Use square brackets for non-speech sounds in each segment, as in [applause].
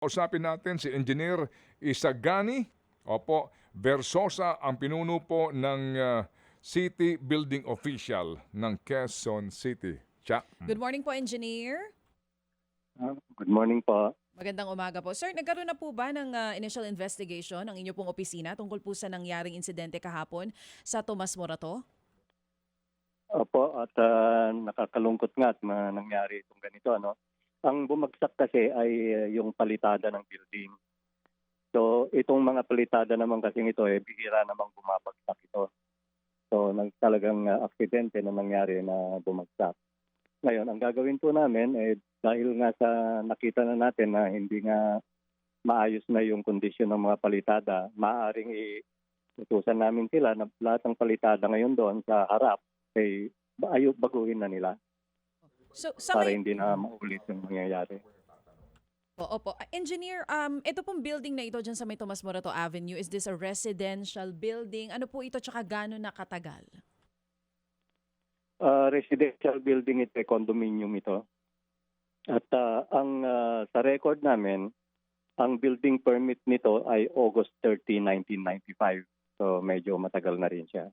Usapin natin si Engineer Isagani. Opo, Versosa ang pinuno po ng ah, City Building Official ng Quezon City. Siya. Good morning po, Engineer. Ah, Good morning po. Magandang umaga po. Sir, nagkaroon na po ba ng ah, initial investigation ng inyo pong opisina tungkol po sa nangyaring insidente kahapon sa Tomas Morato? Opo, at ah, nakakalungkot nga at nangyari itong ganito. Ano? Ang bumagsak kasi ay ah, yung palitada ng building. So, itong mga palitada naman kasi ito, eh, bihira namang bumabagsak ito. So, nag, talagang ah, aksidente na nangyari na bumagsak. Ngayon, ang gagawin po namin, eh, dahil nga sa nakita na natin na hindi nga maayos na yung kondisyon ng mga palitada, maaaring i- utusan namin sila na lahat ng palitada ngayon doon sa harap ay ayaw baguhin na nila So, sa para ngay- hindi na maulit yung mangyayari. Opo, opo. Ah, Engineer, um, ito pong building na ito dyan sa may Tomas Morato Avenue, is this a residential building? Ano po ito tsaka gano'n na katagal? Uh, residential building ito, eh, condominium ito. At ah, ang ah, sa record namin, ang building permit nito ay August 30, 1995. So medyo matagal na rin siya.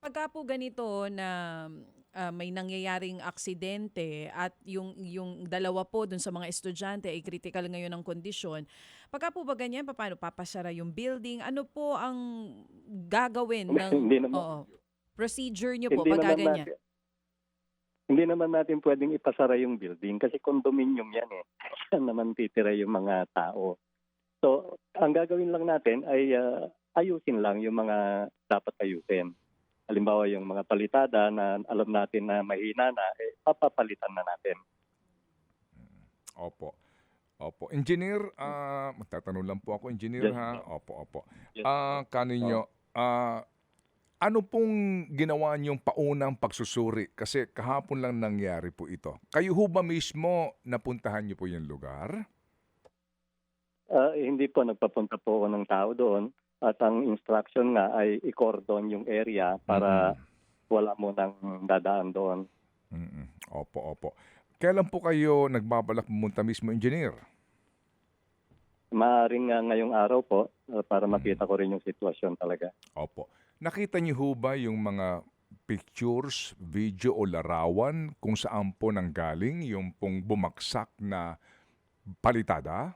Pagka po ganito na ah, may nangyayaring aksidente at yung yung dalawa po dun sa mga estudyante ay critical ngayon ang kondisyon. Pagka po ba ganyan, paano papasara yung building? Ano po ang gagawin ng Hindi naman- oo, procedure nyo po pagka ganyan? natin, hindi naman natin pwedeng ipasara yung building kasi condominium yan eh. [laughs] Saan naman titira yung mga tao. So, ang gagawin lang natin ay ah, ayusin lang yung mga dapat ayusin. Halimbawa yung mga palitada na alam natin na mahina na, eh, papapalitan na natin. Opo. Opo. Engineer, ah, magtatanong lang po ako, engineer Yes, ha. Opo, opo. Yes, Ah, kaninyo, ah, ano pong ginawa niyong paunang pagsusuri? Kasi kahapon lang nangyari po ito. Kayo ho ba mismo napuntahan niyo po yung lugar? Ah, hindi po, nagpapunta po ako ng tao doon. At ang instruction nga ay i-cordon yung area para wala mo nang dadaan doon. Mm-mm. Opo, opo. Kailan po kayo nagbabalak pumunta mismo, engineer? Maaring nga ngayong araw po ah, para makita ko rin yung sitwasyon talaga. Opo. Nakita niyo ho ba yung mga pictures, video o larawan kung saan po nanggaling yung pong bumaksak na palitada?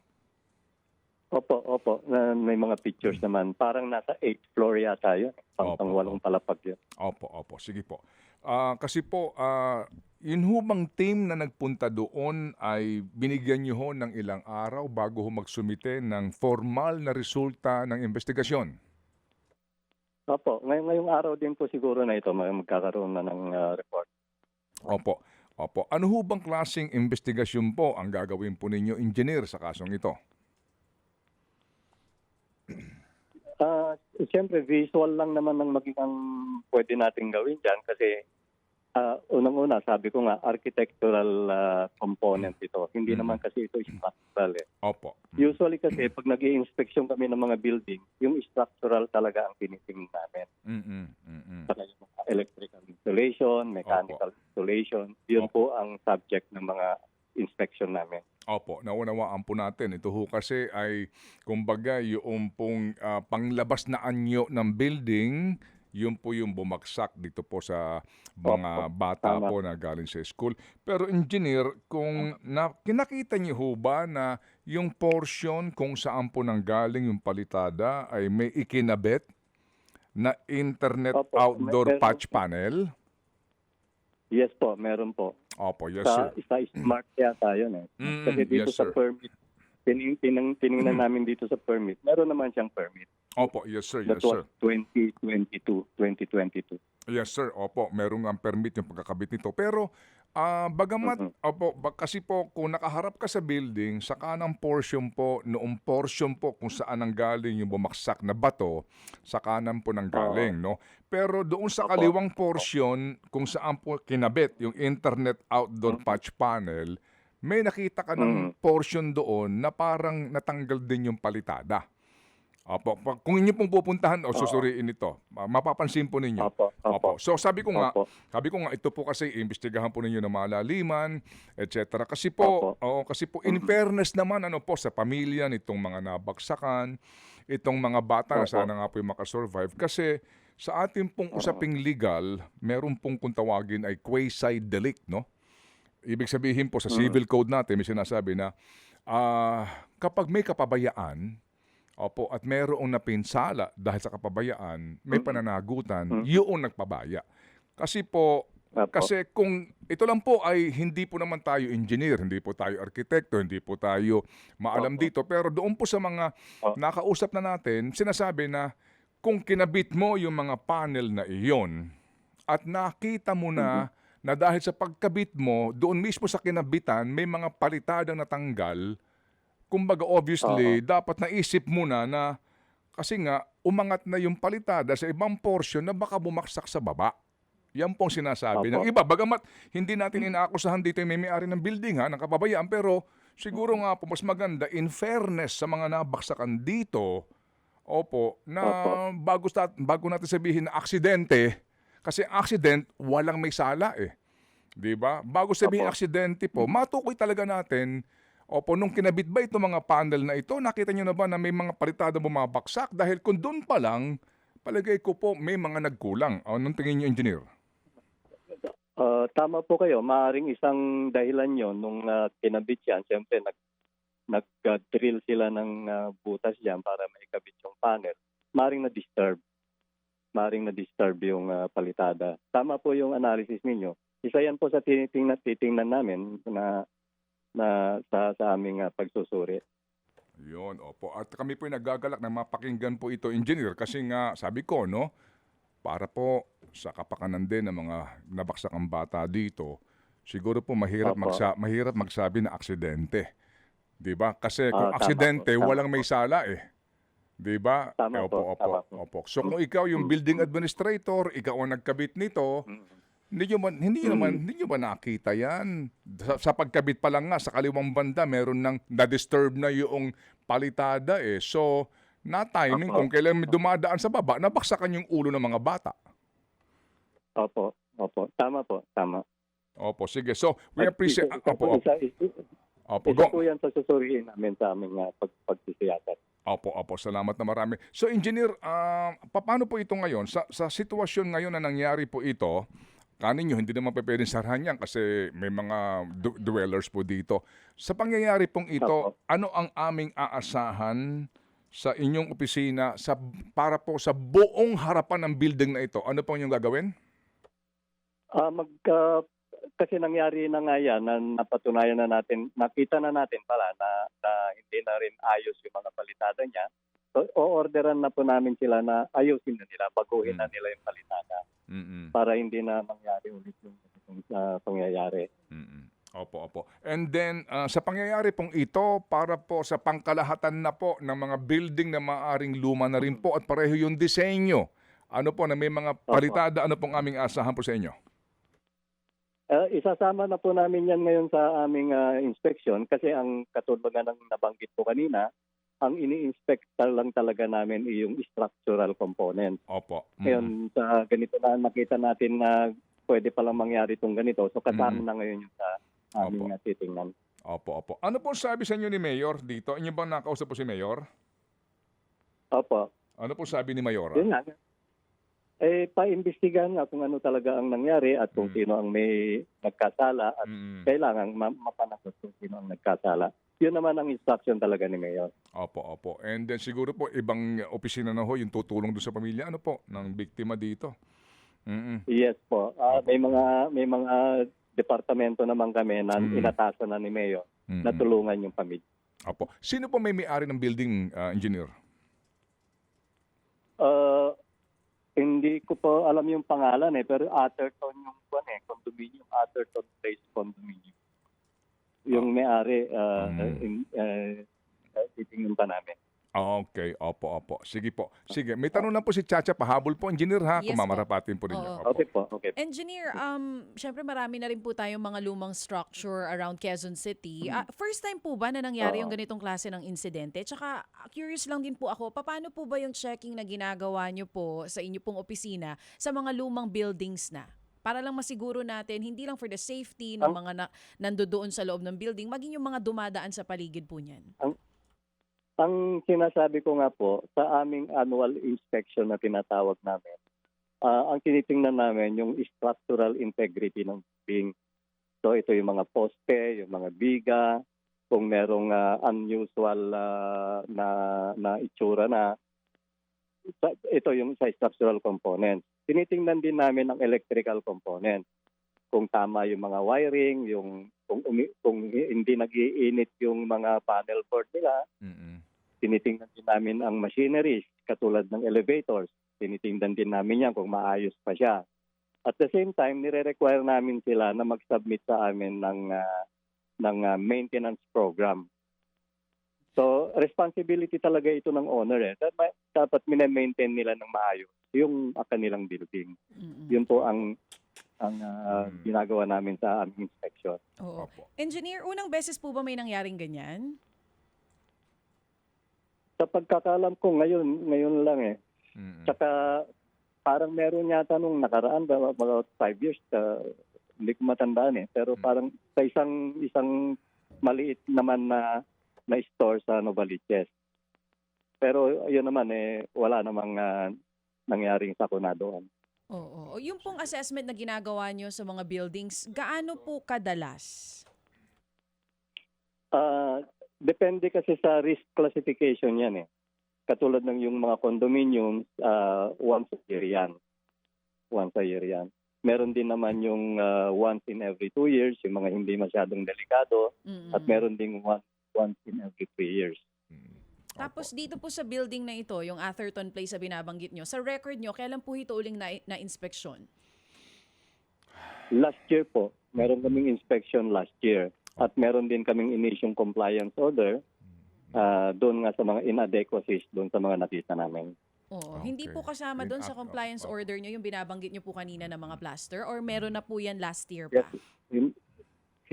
Opo, opo. Na, may mga pictures naman. Parang nasa 8th floor yata yun. Pang, Opo, palapag yun. Opo, opo. Sige po. Ah, kasi po, ah, yun ho bang team na nagpunta doon ay binigyan niyo ho ng ilang araw bago ho magsumite ng formal na resulta ng investigasyon? Opo. Ngayong, ngayong araw din po siguro na ito mag- magkakaroon na ng ah, report. Opo. Opo. Ano ho bang klaseng investigasyon po ang gagawin po ninyo, engineer, sa kasong ito? Ah, Siyempre, visual lang naman ng maging ang pwede nating gawin dyan kasi ah, unang-una, sabi ko nga, architectural ah, component ito. Hindi Mm. naman kasi ito structural eh. Opo. Usually kasi pag nag inspection kami ng mga building, yung structural talaga ang tinitingnan namin. Mm-mm. Mm-mm. Saka yung mga electrical installation, mechanical installation, yun po ang subject ng mga inspection namin. Opo, naunawaan po natin. Ito ho kasi ay, kumbaga, yung pong ah, panglabas na anyo ng building, yun po yung bumagsak dito po sa mga Opo, bata tama. po na galing sa school. Pero engineer, kung na, kinakita niyo ho ba na yung portion kung saan po nanggaling yung palitada ay may ikinabit na internet Opo, outdoor patch panel? Yes po, meron po. Opo, yes sa, sir. sa smart yata yun eh. Mm, Kasi dito yes, sa sir. Mm. permit, tining, tinang, tiningnan namin dito sa permit, meron naman siyang permit. Opo, yes sir, That yes sir. was 2022, 2022. Yes sir, opo, meron ang permit yung pagkakabit nito. Pero ah, bagamat, Mhm. opo, kasi po kung nakaharap ka sa building, sa kanang portion po, noong portion po kung saan ang galing yung bumaksak na bato, sa kanan po nang galing, no? Pero doon sa kaliwang portion, kung saan po kinabit yung internet outdoor patch panel, may nakita ka ng Mhm. portion doon na parang natanggal din yung palitada. Opo, kung inyo pong pupuntahan o Oo. susuriin ito, ma- mapapansin po ninyo. Opo, Opo. opo. So sabi ko nga, Opo. sabi ko nga ito po kasi imbestigahan po ninyo ng malaliman, etc. Kasi po, Opo. oo, kasi po in fairness naman ano po sa pamilya nitong mga nabagsakan, itong mga bata na Opo. sana nga po yung makasurvive kasi sa ating pong usaping legal, meron pong kung tawagin ay quasi-delict, no? Ibig sabihin po sa civil code natin, may sinasabi na ah, kapag may kapabayaan, opo, at mayroong napinsala dahil sa kapabayaan, may pananagutan, yun nagpabaya. Kasi po, Opo. kasi kung ito lang po ay hindi po naman tayo engineer, hindi po tayo arkitekto, hindi po tayo maalam Opo. dito, pero doon po sa mga Opo. nakausap na natin, sinasabi na kung kinabit mo yung mga panel na iyon at nakita mo na na dahil sa pagkabit mo, doon mismo sa kinabitan, may mga palitadang natanggal, kumbaga obviously, dapat naisip mo na na kasi nga, umangat na yung palitada sa ibang portion na baka bumaksak sa baba. Yan pong sinasabi ng Opo. iba. Bagamat hindi natin inaakusahan dito yung may may-ari ng building ha, ng kapabayaan, pero siguro nga po mas maganda in fairness sa mga nabaksakan dito, opo, na bago, sta- bago natin sabihin na aksidente, kasi accident, walang may sala eh. 'Di ba? Bago sabihin aksidente po, matukoy talaga natin Opo, nung kinabit ba itong mga panel na ito, nakita nyo na ba na may mga palitada bumabaksak? Dahil kung doon pa lang, palagay ko po may mga nagkulang. O, anong tingin nyo, engineer? Ah, tama po kayo. Maaring isang dahilan yon nung ah, kinabit yan. Siyempre, nag, nag-drill sila ng ah, butas dyan para maikabit yung panel. Maaring na-disturb. Maaring na-disturb yung ah, palitada. Tama po yung analysis ninyo. Isa yan po sa tinitingnan, titingnan namin na na sa, sa aming ah, pagsusuri. Yun, opo. At kami po nagagalak na mapakinggan po ito, engineer, kasi nga, sabi ko, no, para po sa kapakanan din ng mga nabaksakang bata dito, siguro po mahirap, Opo. magsa- mahirap magsabi na aksidente. 'Di ba? Kasi kung Ah, tama aksidente, po, tama walang may sala eh. 'Di ba? Tama Eh, opo, po, opo, tama opo. So kung ikaw yung building administrator, ikaw ang nagkabit nito, hindi nyo ba, hindi nyo naman, hindi nyo ba nakita yan? Sa, sa pagkabit pa lang nga, sa kaliwang banda, meron nang na-disturb na yung palitada eh. So, na-timing Opo. kung kailan dumadaan sa baba, nabaksakan yung ulo ng mga bata. Opo, opo. Tama po, tama. Opo, sige. So, we At appreciate... isa- isa Opo, po- opo, isa- isa- opo, Isa po yan sa susuriin namin sa aming uh, pag, pagsisiyasat. Opo, opo. Salamat na marami. So, engineer, pa- paano po ito ngayon? Sa, sa sitwasyon ngayon na nangyari po ito, kanin nyo, hindi naman pa pwedeng sarhan yan kasi may mga du- dwellers po dito. Sa pangyayari pong ito, ano ang aming aasahan sa inyong opisina sa, para po sa buong harapan ng building na ito? Ano po inyong gagawin? Ah, mag ah, kasi nangyari na nga yan na napatunayan na natin, nakita na natin pala na, na hindi na rin ayos yung mga palitada niya. So, o-orderan na po namin sila na ayusin na nila, baguhin na Mm. nila yung palitada Mm-mm. para hindi na mangyari ulit yung, yung ah, pangyayari. Mm-mm. Opo, opo. And then, ah, sa pangyayari pong ito, para po sa pangkalahatan na po ng mga building na maaring luma na rin po at pareho yung disenyo. Ano po na may mga palitada, ano pong aming asahan po sa inyo? Ah, isasama na po namin yan ngayon sa aming ah, inspection kasi ang katulad nga ng nabanggit ko kanina, ang ini-inspect lang talaga namin yung structural component. Opo. Mm. Ngayon, sa ganito na nakita natin na pwede palang mangyari itong ganito. So kasama Mhm. na ngayon yung sa aming Opo. titingnan. Opo, opo. Ano po sabi sa inyo ni Mayor dito? Inyo bang nakausap po si Mayor? Opo. Ano po sabi ni Mayor? Yun nga. Eh, paimbestigahan nga kung ano talaga ang nangyari at kung Mm. sino ang may nagkasala at Mm. kailangan ma- mapanagot kung sino ang nagkasala. Yun naman ang instruction talaga ni Mayor. Opo, opo. And then siguro po, ibang opisina na ho yung tutulong doon sa pamilya, ano po, ng biktima dito. Mm-mm. Yes po. Opo. may mga may mga departamento naman kami na Mm. inatasan na ni Mayor Mm-mm. na tulungan yung pamilya. Opo. Sino po may may-ari ng building, ah, engineer? Uh, hindi ko po alam yung pangalan eh, pero Atherton yung kwan eh, condominium, Atherton Place Condominium. Yung may-ari, uh, Mm. in, uh, titingnan pa namin. Okay, opo, opo. Sige po. Sige, may tanong lang po si Chacha, pahabol po, engineer ha, Yes kung po. mamarapatin po ninyo. Opo. Okay po, okay. Engineer, um, syempre marami na rin po tayong mga lumang structure around Quezon City. Ah, first time po ba na nangyari yung Oo. ganitong klase ng insidente? Tsaka ah, curious lang din po ako, paano po ba yung checking na ginagawa nyo po sa inyo pong opisina sa mga lumang buildings na? Para lang masiguro natin, hindi lang for the safety ng Ang- mga na, nandoon sa loob ng building, maging yung mga dumadaan sa paligid po niyan. Ang sinasabi ko nga po, sa aming annual inspection na tinatawag namin, ah, ang tinitingnan namin yung structural integrity ng building. So ito yung mga poste, yung mga biga, kung merong ah, unusual ah, na na itsura na ito yung sa structural components. Tinitingnan din namin ang electrical component. Kung tama yung mga wiring, yung kung, umi, kung hindi nagiinit yung mga panel board nila, Mm-mm. tinitingnan din namin ang machineries katulad ng elevators. Tinitingnan din namin yan kung maayos pa siya. At the same time, nire-require namin sila na mag-submit sa amin ng ah, ng ah, maintenance program. So, responsibility talaga ito ng owner eh. Dapat, dapat minamaintain nila ng maayos yung ah, kanilang building. Mm-mm. Yun po ang ang ah, Mm. ginagawa namin sa aming inspection. Oo. Opo. Engineer, unang beses po ba may nangyaring ganyan? Sa pagkakalam ko ngayon, ngayon lang eh. Mm-mm. Tsaka parang meron yata nung nakaraan, about five years, uh, hindi ko matandaan eh. Pero Hmm. parang sa isang isang maliit naman na na store sa Novaliches. Pero yun naman eh, wala namang ah, nangyaring sakuna doon. Oo. Yung pong assessment na ginagawa nyo sa mga buildings, gaano po kadalas? Ah, depende kasi sa risk classification yan eh. Katulad ng yung mga condominiums, ah, once a year yan. Once a year yan. Meron din naman yung ah, once in every two years, yung mga hindi masyadong delikado. Mm-mm. At meron ding once, once in every three years. Mm. Tapos dito po sa building na ito, yung Atherton Place na binabanggit nyo, sa record nyo, kailan po ito uling na, na inspeksyon? Last year po, meron kaming inspection last year. At meron din kaming initial compliance order ah, doon nga sa mga inadequacies doon sa mga nakita namin. Oo. Okay. Hindi po kasama doon sa compliance order nyo, yung binabanggit nyo po kanina ng mga plaster, or meron na po yan last year pa? Yes.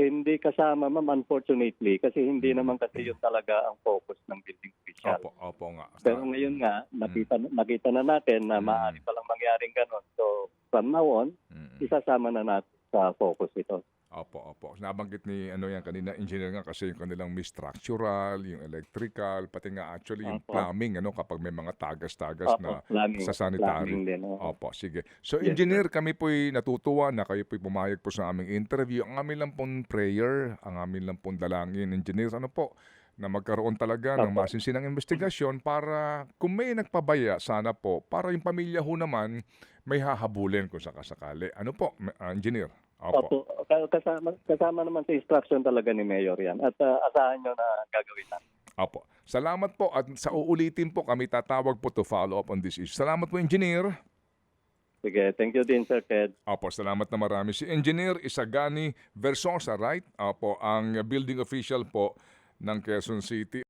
Hindi kasama, ma'am, unfortunately, kasi hindi naman kasi yun talaga ang focus ng building official. Opo, opo nga. Pero ngayon nga, nakita, nakita na natin na Mm. maaari palang mangyaring ganon. So, from now on, Mm-mm. isasama na natin sa focus ito. Opo, opo. Nabanggit ni ano yan kanina, engineer nga kasi yung kanilang may structural, yung electrical, pati nga actually yung Opo. plumbing, ano, kapag may mga tagas-tagas na Opo, plumbing, sa sanitary. plumbing din. oo. Opo, sige. So Yes, engineer, kami po'y natutuwa na kayo po'y pumayag po sa aming interview. Ang amin lang pong prayer, ang amin lang pong dalangin, engineer, ano po, na magkaroon talaga ng Opo. masinsinang investigasyon para kung may nagpabaya, sana po, para yung pamilya ho naman may hahabulin kung sakasakali. Ano po, uh, engineer? Opo. Opo. Ka- Kasama, kasama naman sa instruction talaga ni Mayor yan. At ah, asahan nyo na gagawin natin. Opo. Salamat po at sa uulitin po kami tatawag po to follow up on this issue. Salamat po, engineer. Sige, thank you din, Sir Ted. Opo, salamat na marami. Si Engineer Isagani Versosa, right? Opo, ang building official po ng Quezon City.